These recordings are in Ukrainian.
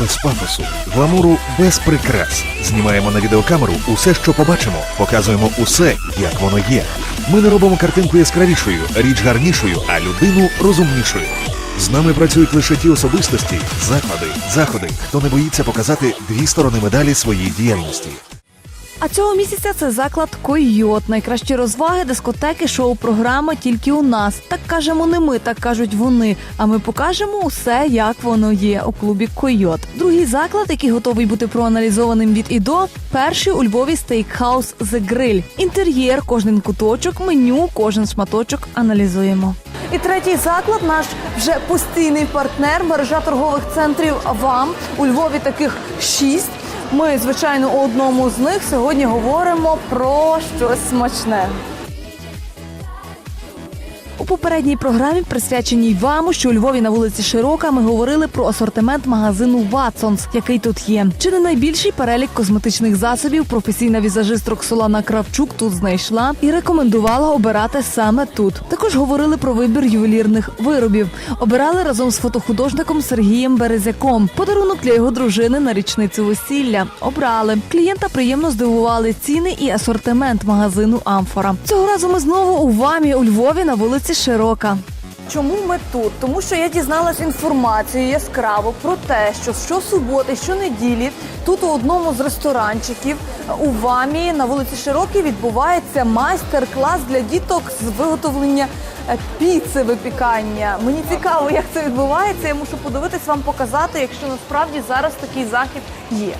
без пафосу, гламуру без прикрас. Знімаємо на відеокамеру усе, що побачимо, показуємо усе, як воно є. Ми не робимо картинку яскравішою, річ гарнішою, а людину розумнішою. З нами працюють лише ті особистості, заклади, заходи, хто не боїться показати дві сторони медалі своєї діяльності. А цього місяця це заклад Койот. Найкращі розваги, дискотеки, шоу-програма тільки у нас. Так кажемо не ми, так кажуть вони. А ми покажемо усе, як воно є у клубі Койот. Другий заклад, який готовий бути проаналізованим від і до, перший у Львові стейкхаус The Grill. Інтер'єр, кожен куточок, меню, кожен шматочок аналізуємо. І третій заклад наш вже постійний партнер, мережа торгових центрів ВАМ. У Львові таких шість. Ми, звичайно, у одному з них сьогодні говоримо про щось смачне. У попередній програмі, присвяченій вам, що у Львові на вулиці Широка, ми говорили про асортимент магазину Ватсонс, який тут є. Чи не найбільший перелік косметичних засобів професійна візажист Роксолана Кравчук тут знайшла і рекомендувала обирати саме тут. Також говорили про вибір ювелірних виробів. Обирали разом з фотохудожником Сергієм Березяком. Подарунок для його дружини на річницю весілля. Обрали. Клієнта приємно здивували ціни і асортимент магазину Амфора. Цього разу ми знову у вамі у Львові на вулиці Широка. Чому ми тут? Тому що я дізналась інформацію яскраво про те, що щосуботи, щонеділі тут у одному з ресторанчиків у Вамі на вулиці Широкій відбувається майстер-клас для діток з виготовлення е, піци випікання. Мені цікаво, як це відбувається. Я мушу подивитись вам показати, якщо насправді зараз такий захід є.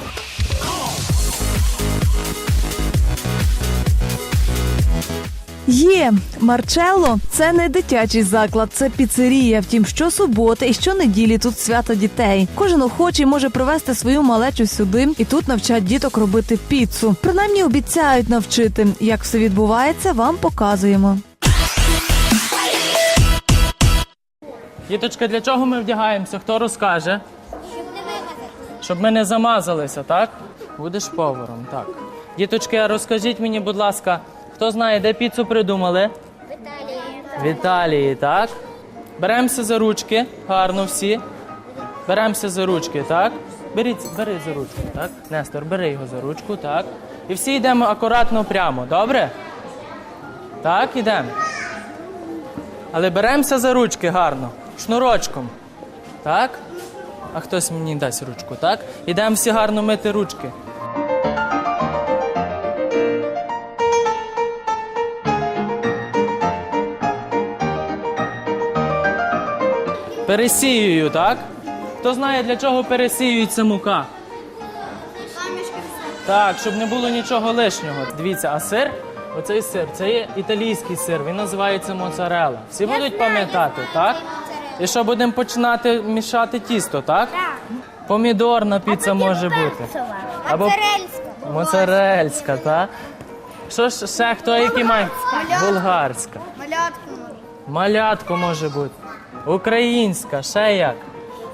Є Марчелло це не дитячий заклад, це піцерія. Втім, щосуботи і щонеділі тут свято дітей. Кожен охочий може привезти свою малечу сюди і тут навчать діток робити піцу. Принаймні обіцяють навчити. Як все відбувається, вам показуємо. Діточка, для чого ми вдягаємося? Хто розкаже? Щоб ми не замазалися, так? Будеш поваром, так. Діточки, розкажіть мені, будь ласка, хто знає, де піцу придумали? В Італії. В Італії, так? Беремося за ручки, гарно всі. Беремося за ручки, так? Беріть, бери за ручку, так? Нестор, бери його за ручку, так? І всі йдемо акуратно прямо, добре? Так, ідемо. Але беремося за ручки гарно, шнурочком. Так? А хтось мені дасть ручку, так? Ідемо всі гарно мити ручки. Пересіюю, так? Хто знає, для чого пересіюється мука? Так, щоб не було нічого лишнього. Дивіться, а сир, оцей сир, це є італійський сир, він називається моцарелла. Всі будуть пам'ятати, так? І що будемо починати мішати тісто, так? Так. Помідорна піца може бути. Або Моцарельська. моцарельська, так? Що ж ще хто який має? Булгарська. Малятку. Малятко може бути. Українська, ще як?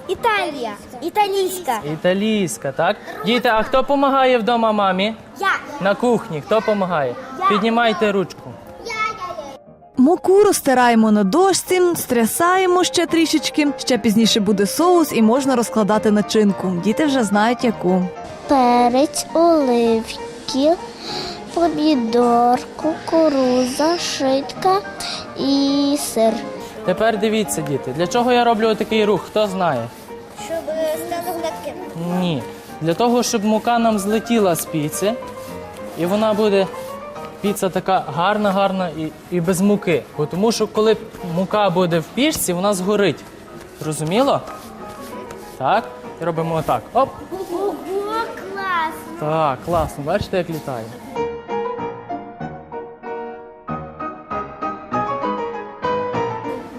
Італія. Італійська. Італійська, так? Діти, а хто допомагає вдома мамі? Я. На кухні, хто допомагає? Піднімайте ручку. Муку розтираємо на дошці, стрясаємо ще трішечки. Ще пізніше буде соус і можна розкладати начинку. Діти вже знають яку. перець, оливки, помідор, кукуруза, шитка і сир. Тепер дивіться, діти, для чого я роблю такий рух? Хто знає? Щоб стало гладким. Ні. Для того, щоб мука нам злетіла з піци, і вона буде піца така гарна, гарна і, і без муки. Бо тому що коли мука буде в пічці, вона згорить. Зрозуміло? Так. І робимо отак. Оп. Ого, класно. Так, класно. Бачите, як літає.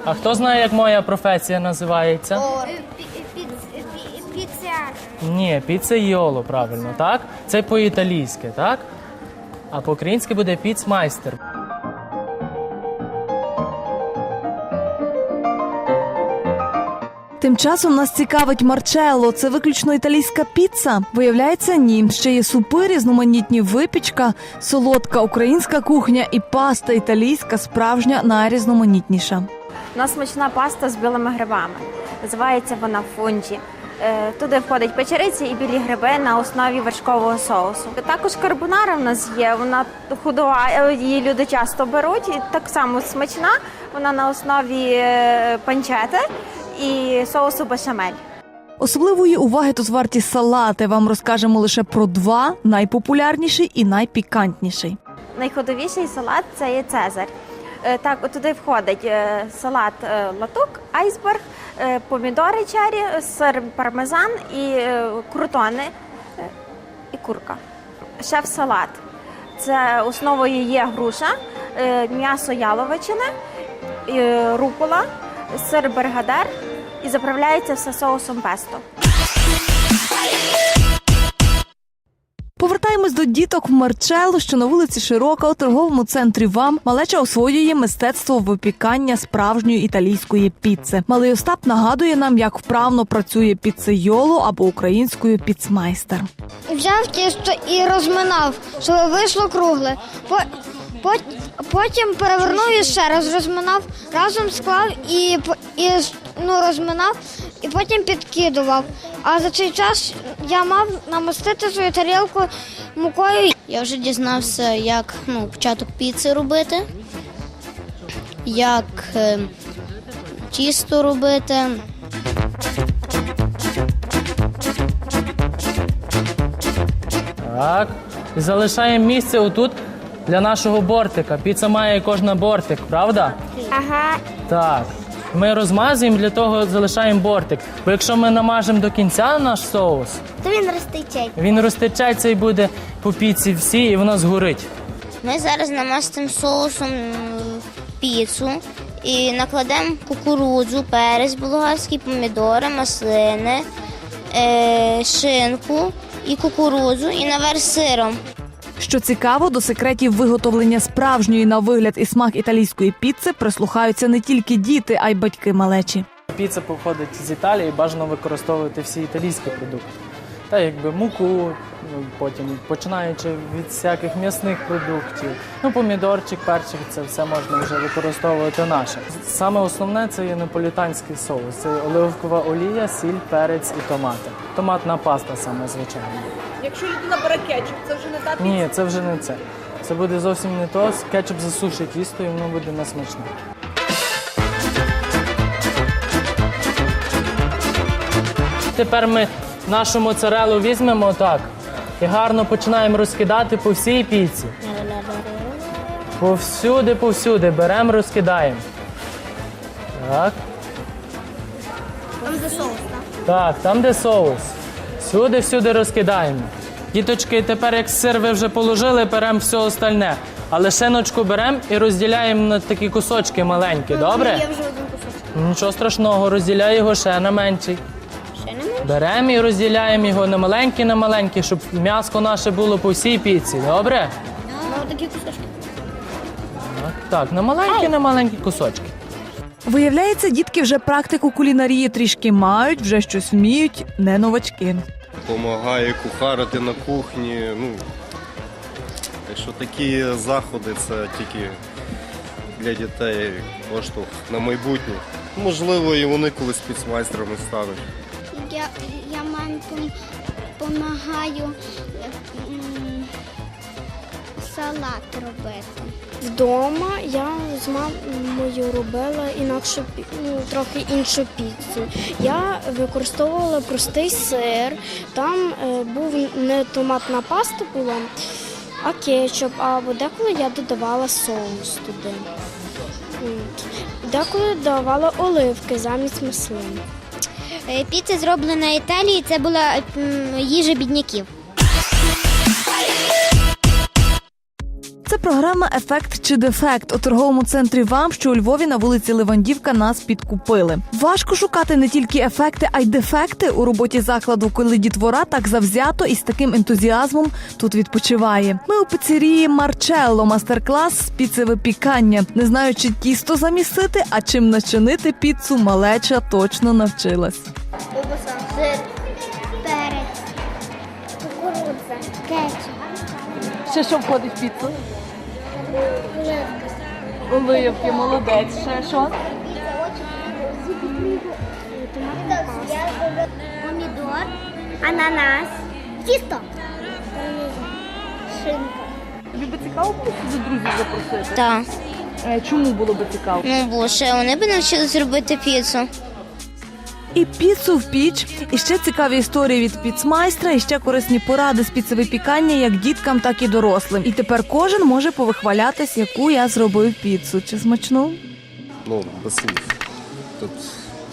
А хто знає, як моя професія називається? Піцяр. Ні, піца йоло, правильно, так? Це по-італійськи, так? А по-українськи буде піцмайстер. Тим часом нас цікавить марчелло. Це виключно італійська піца. Виявляється, ні. Ще є супи, різноманітні випічка, солодка українська кухня і паста італійська, справжня найрізноманітніша. У нас смачна паста з білими грибами. Називається вона фунджі. Е, Туди входить печериці і білі гриби на основі вершкового соусу. Також карбонара в нас є. Вона худова, е, її люди часто беруть. І так само смачна. Вона на основі е, панчети і соусу бешамель. Особливої уваги тут варті салати. Вам розкажемо лише про два найпопулярніший і найпікантніший. Найходовіший салат це є Цезарь. Е, Так, туди входить е, салат е, латук, айсберг, помідори чері, сир пармезан і крутони і курка. Шеф-салат. Це основою є груша, м'ясо яловичини, рукола, сир бергадер і заправляється все соусом песто. Повертаємось до діток в Марчелло, що на вулиці Широка у торговому центрі ВАМ малеча освоює мистецтво випікання справжньої італійської піци. Малий Остап нагадує нам, як вправно працює піцейоло або українською піцмайстер. Взяв тісто і розминав, щоб вийшло кругле. По- по- Потім перевернув і ще раз розминав, разом склав і, і ну, розминав, і потім підкидував. А за цей час я мав намастити свою тарілку мукою. Я вже дізнався, як ну, початок піци робити, як е, тісто робити. Так. І залишаємо місце отут для нашого бортика. Піца має кожна бортик, правда? Ага. Так. Ми розмазуємо, для того залишаємо бортик. Бо якщо ми намажемо до кінця наш соус, То він розтече. він розтечеться і буде по піці всі, і воно згорить. Ми зараз намастимо соусом піцу і накладемо кукурудзу, перець болгарський, помідори, маслини, е, шинку і кукурудзу і наверх сиром. Що цікаво, до секретів виготовлення справжньої на вигляд і смак італійської піци прислухаються не тільки діти, а й батьки малечі. Піца походить з Італії, бажано використовувати всі італійські продукти. Та якби муку, ну, потім починаючи від всяких м'ясних продуктів, ну помідорчик, перчик, це все можна вже використовувати наше. Саме основне це є наполітанський соус. Це оливкова олія, сіль, перець і томати. Томатна паста саме звичайно. Якщо людина бере кетчуп, це вже не та піца? Ні, це вже не це. Це буде зовсім не то. Кетчуп засушить тісто і воно буде несмачне. Тепер ми нашу моцарелу візьмемо так і гарно починаємо розкидати по всій піці. Повсюди, повсюди беремо, розкидаємо. Так. Там де соус, так? Так, там де соус. Всюди, всюди розкидаємо. Діточки, тепер як сир ви вже положили, беремо все остальне. Але шиночку беремо і розділяємо на такі кусочки маленькі, добре? Я вже один кусочок. Нічого страшного, розділяй його ще на менший. Беремо і розділяємо його на маленькі, на маленькі, щоб м'яско наше було по всій піці, добре? Так, так, на маленькі, на маленькі кусочки. Виявляється, дітки вже практику кулінарії трішки мають, вже щось вміють, не новачки. Помагає кухарити на кухні. Ну, якщо такі заходи, це тільки для дітей поштовх на майбутнє. Можливо, і вони колись спецмайстрами стануть. Я, я мамі допомагаю салат робити. Вдома я з мамою робила інакшу пі- ну, трохи іншу піцу. Я використовувала простий сир. Там е, був не томатна паста була, а кетчуп, або деколи я додавала соус туди. Деколи додавала оливки замість маслин. Е, Піца зроблена Італії, це була їжа бідняків. Це програма Ефект чи дефект у торговому центрі ВАМ, що у Львові на вулиці Левандівка нас підкупили. Важко шукати не тільки ефекти, а й дефекти у роботі закладу, коли дітвора так завзято і з таким ентузіазмом тут відпочиває. Ми у піцерії Марчелло, мастер-клас з піцевипікання. Не знаю, чи тісто замісити, а чим начинити піцу, малеча точно навчилась. Ще що входить в піцу? Оливки, молодець. Ще що? Помідор. ананас, тісто. Шинка. Тобі би цікаво було до друзів запросити? Так. Е, Чому було би цікаво? Ну, бо ще вони б навчились робити піцу. І піцу в піч, і ще цікаві історії від піцмайстра, і ще корисні поради з піцевипікання як діткам, так і дорослим. І тепер кожен може повихвалятись, яку я зробив піцу. Чи смачну? Ну, без слів. Тут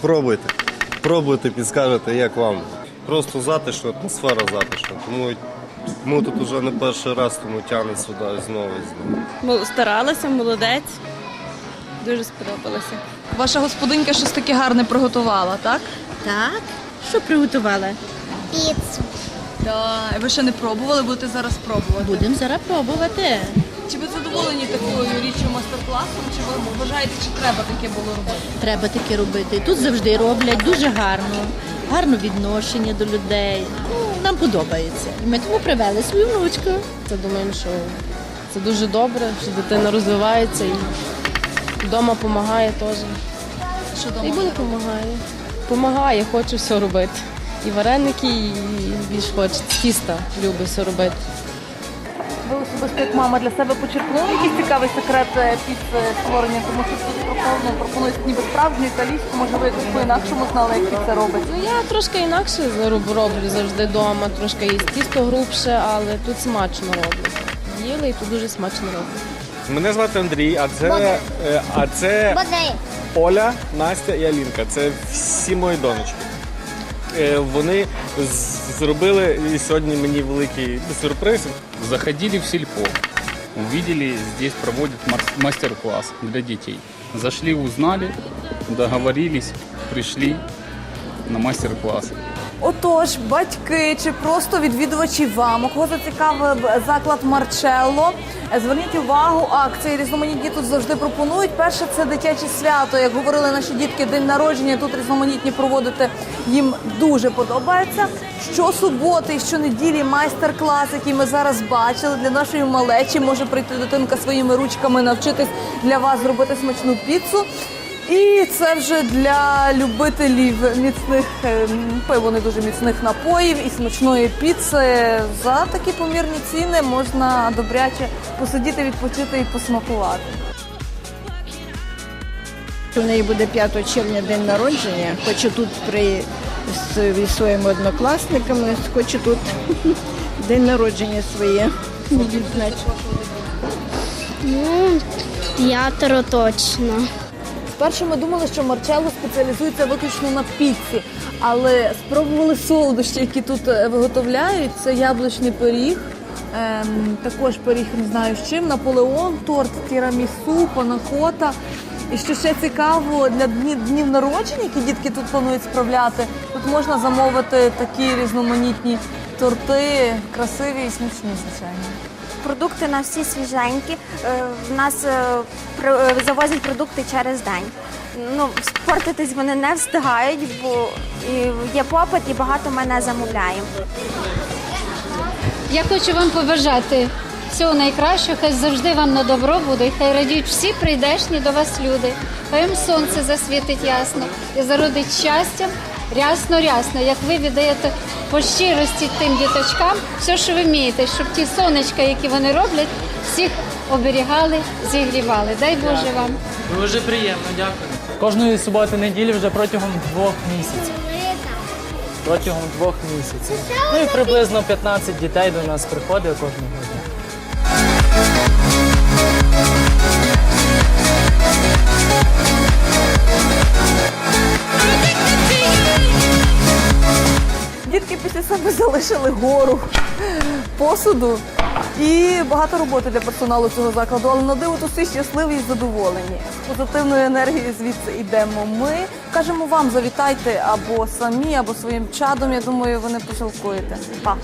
пробуйте. Пробуйте, підскажете, як вам. Просто затишно, атмосфера затишна. Тому ми тут вже не перший раз, тому тягне сюди знову і знову. Старалася, молодець. Дуже сподобалося. Ваша господинка щось таке гарне приготувала, так? Так? Що приготувала? Піцу. Так. Ви ще не пробували, будете зараз пробувати. Будемо зараз пробувати. Чи ви задоволені такою річчю майстер-класом? Чи ви вважаєте, чи треба таке було робити? Треба таке робити. Тут завжди роблять дуже гарно, гарне відношення до людей. Ну, нам подобається. І ми тому привели свою внучку. Це думаємо, що це дуже добре, що дитина розвивається і вдома допомагає теж. Що І буде допомагає. Помагає, хоче все робити. І вареники, і більш хоче тіста любить все робити. Ви особисто як мама для себе почерпнули якийсь цікавий секрет е, під е, створення, тому що тут пропонують, пропонують ніби справжню італійську, може ви якось по-інакшому знали, як це робить. Ну я трошки інакше роблю завжди вдома, трошки є тісто грубше, але тут смачно роблю. Їли і тут дуже смачно роблю. Мене звати Андрій, а це, е, а це. Оля, Настя і Алінка. Це всі мої донечки. Е, Вони з- зробили сьогодні мені великий сюрприз. Заходили в сельпо, увидели, здесь проводят мар- мастер-класс для детей. Зашли, узнали, договорились, пришли на мастер-класс. Отож, батьки чи просто відвідувачі вам, кого зацікавив заклад Марчелло, зверніть увагу, акції різноманітні тут завжди пропонують. Перше це дитяче свято. Як говорили наші дітки, день народження тут різноманітні проводити їм дуже подобається. Щосуботи і щонеділі майстер-клас, який ми зараз бачили для нашої малечі, може прийти дитинка своїми ручками, навчитись для вас зробити смачну піцу. І це вже для любителів міцних ем, пиво не дуже міцних напоїв і смачної піци. За такі помірні ціни можна добряче посидіти, відпочити і посмакувати. У неї буде 5 червня день народження. Хочу тут при зі своїми однокласниками, хочу тут день народження своє відзначити. Ну, п'ятеро точно. Спершу ми думали, що Марчелло спеціалізується виключно на піці, але спробували солодощі, які тут е, виготовляють. Це яблучний пиріг, ем, також пиріг не знаю з чим, Наполеон, торт, тірамісу, панакота. І що ще цікаво, для днів, днів народження, які дітки тут планують справляти, тут можна замовити такі різноманітні торти, красиві і смачні, звичайно. Продукти на всі свіженькі. Е, В нас е, е, завозять продукти через день. Ну, спортитись вони не встигають, бо є попит і багато мене замовляє. Я хочу вам побажати всього найкращого, хай завжди вам на добро буде, хай радіють всі прийдешні до вас люди. Хай їм сонце засвітить ясно і зародить щастям рясно-рясно, як ви віддаєте по щирості тим діточкам все, що ви вмієте, щоб ті сонечка, які вони роблять, всіх оберігали, зігрівали. Дай Боже вам. Дуже приємно, дякую. Кожної суботи неділі вже протягом двох місяців. Протягом двох місяців. Ну і приблизно 15 дітей до нас приходить кожного Дітки після себе залишили гору посуду і багато роботи для персоналу цього закладу, але на диво всі щасливі і задоволені. З позитивною енергією звідси йдемо ми. Кажемо вам, завітайте або самі, або своїм чадом. Я думаю, ви не пожалкуєте. Па!